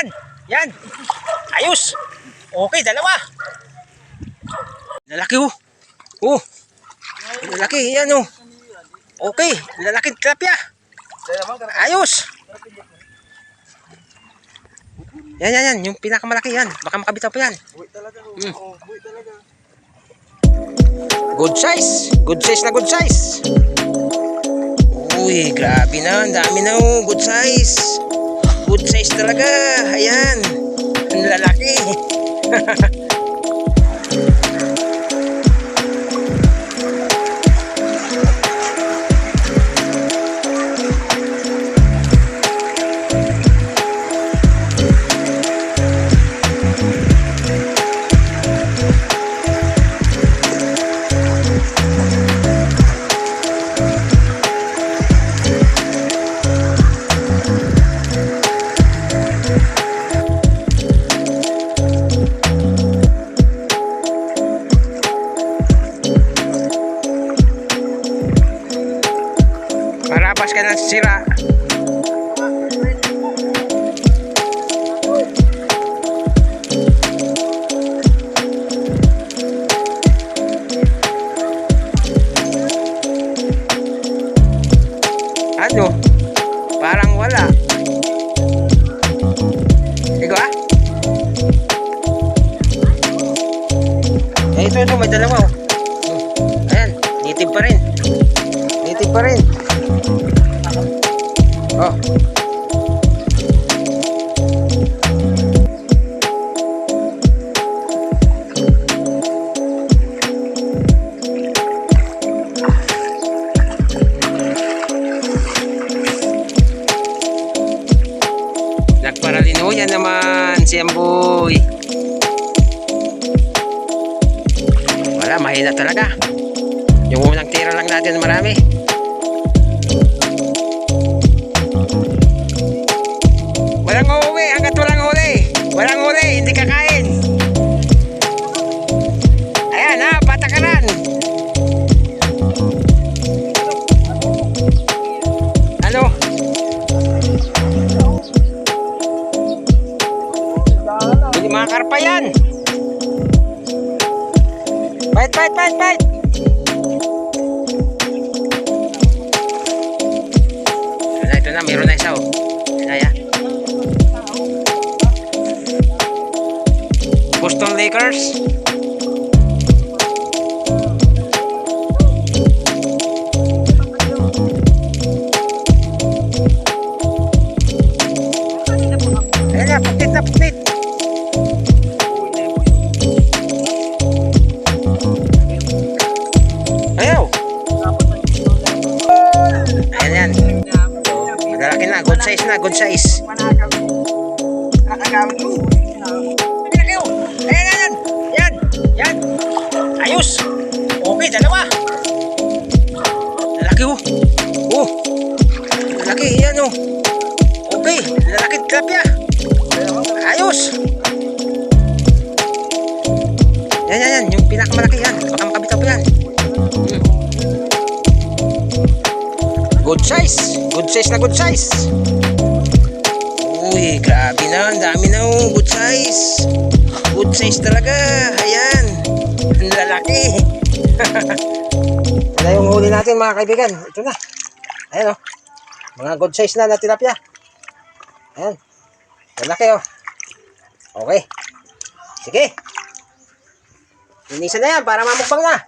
yan. Yan. Ayos. Okay, dalawa. Lalaki oh. Oh. Lalaki, yan oh. Okay, lalaki tilapia. Ayos. Yan, yan, yan. Yung pinakamalaki yan. Baka makabitaw pa yan. Mm. Good size. Good size na good size. Uy, grabe na. Ang dami na oh. Good size. Good size talaga. Ayan. Ang lalaki. Parapas ka ng sira. Ano? Parang wala. Ikaw ah? Eh, ito, ito, may dalawa Oh. Nagparalino yan naman si Amboy. Wala, mahina talaga. Yung unang tira lang natin marami. Karpa yan. Bite, bite, bite, bite. Good size na, good size. Ayan, ayan, yan, yan. Ayos. Okay, dalawa. Lalaki oh. Oh. Lalaki, yan oh. Okay, lalaki tilapia. Ayos. Yan, yan, yan. Yung pinakamalaki yan. Baka makabitaw pa yan. Hmm. Good size. Good size na good size. Uy, grabe na. Ang dami na oh. Good size. Good size talaga. Ayan. Ang lalaki. Wala yung huli natin mga kaibigan. Ito na. Ayan oh. Mga good size na na tilapia. Ayan. Lalaki oh. Okay. Sige. Linisan na yan para mamukbang na.